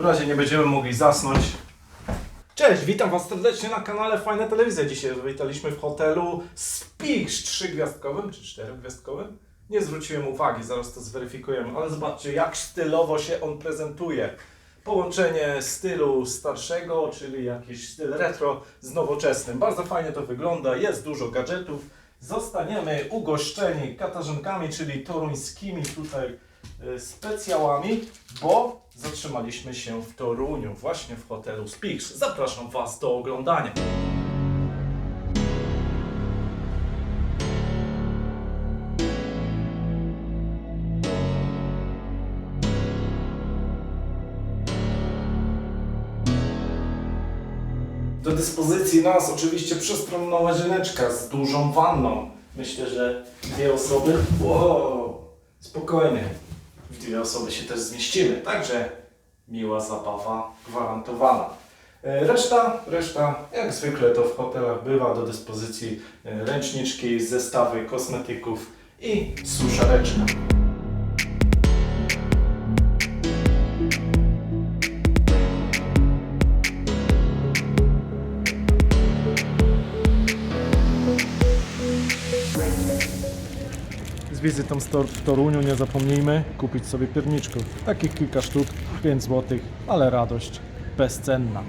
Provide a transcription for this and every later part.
W razie nie będziemy mogli zasnąć. Cześć, witam Was serdecznie na kanale Fajna Telewizja. Dzisiaj zawitaliśmy w hotelu Spicz trzygwiazdkowym czy czterogwiazdkowym. Nie zwróciłem uwagi, zaraz to zweryfikujemy, ale zobaczcie jak stylowo się on prezentuje. Połączenie stylu starszego, czyli jakiś styl retro z nowoczesnym. Bardzo fajnie to wygląda, jest dużo gadżetów. Zostaniemy ugoszczeni katarzynkami, czyli toruńskimi tutaj specjałami, bo zatrzymaliśmy się w Toruniu, właśnie w hotelu Spicz. Zapraszam Was do oglądania. Do dyspozycji nas oczywiście przestronna łazieneczka z dużą wanną. Myślę, że dwie osoby. Wow, spokojnie. W dwie osoby się też zmieścimy. Także miła zabawa gwarantowana. E, Reszta, reszta, jak zwykle to w hotelach bywa, do dyspozycji e, ręczniczki, zestawy kosmetyków i suszareczka. Wizytą w Toruniu nie zapomnijmy kupić sobie pierniczków. Takich kilka sztuk, 5 zł, ale radość bezcenna.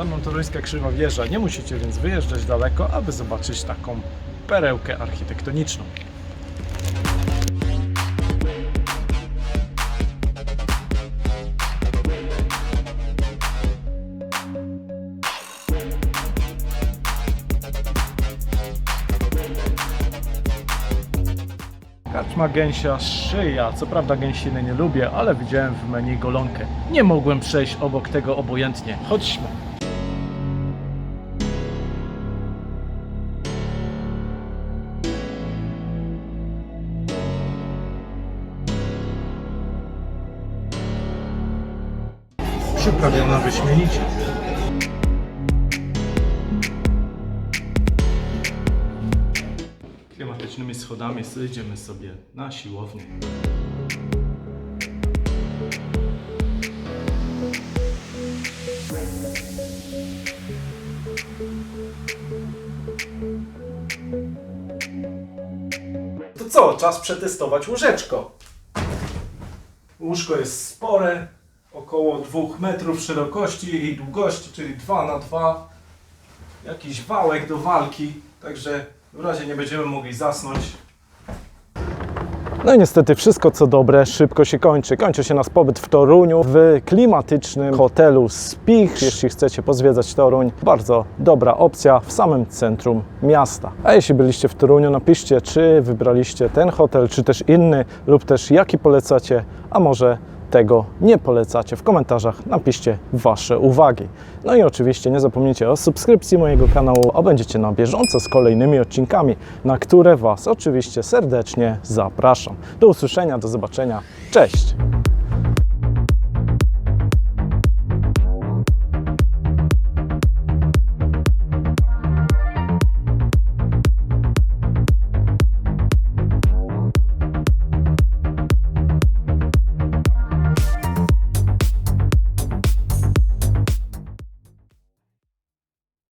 Za mną toruńska krzywa wieża. Nie musicie więc wyjeżdżać daleko, aby zobaczyć taką perełkę architektoniczną. Karczma gęsia szyja. Co prawda gęsiny nie lubię, ale widziałem w menu golonkę. Nie mogłem przejść obok tego obojętnie. Chodźmy. Przyprawiona wyśmienicie. Klimatycznymi schodami zejdziemy sobie na siłownię. To co? Czas przetestować łóżeczko. Łóżko jest spore, około 2 metrów szerokości i długości, czyli 2 na 2 Jakiś wałek do walki, także w razie nie będziemy mogli zasnąć. No i niestety wszystko co dobre szybko się kończy. Kończy się nas pobyt w Toruniu w klimatycznym hotelu Spich. Jeśli chcecie pozwiedzać Toruń, bardzo dobra opcja w samym centrum miasta. A jeśli byliście w Toruniu, napiszcie, czy wybraliście ten hotel, czy też inny, lub też jaki polecacie, a może tego nie polecacie. W komentarzach napiszcie Wasze uwagi. No i oczywiście nie zapomnijcie o subskrypcji mojego kanału, a będziecie na bieżąco z kolejnymi odcinkami, na które Was oczywiście serdecznie zapraszam. Do usłyszenia, do zobaczenia. Cześć!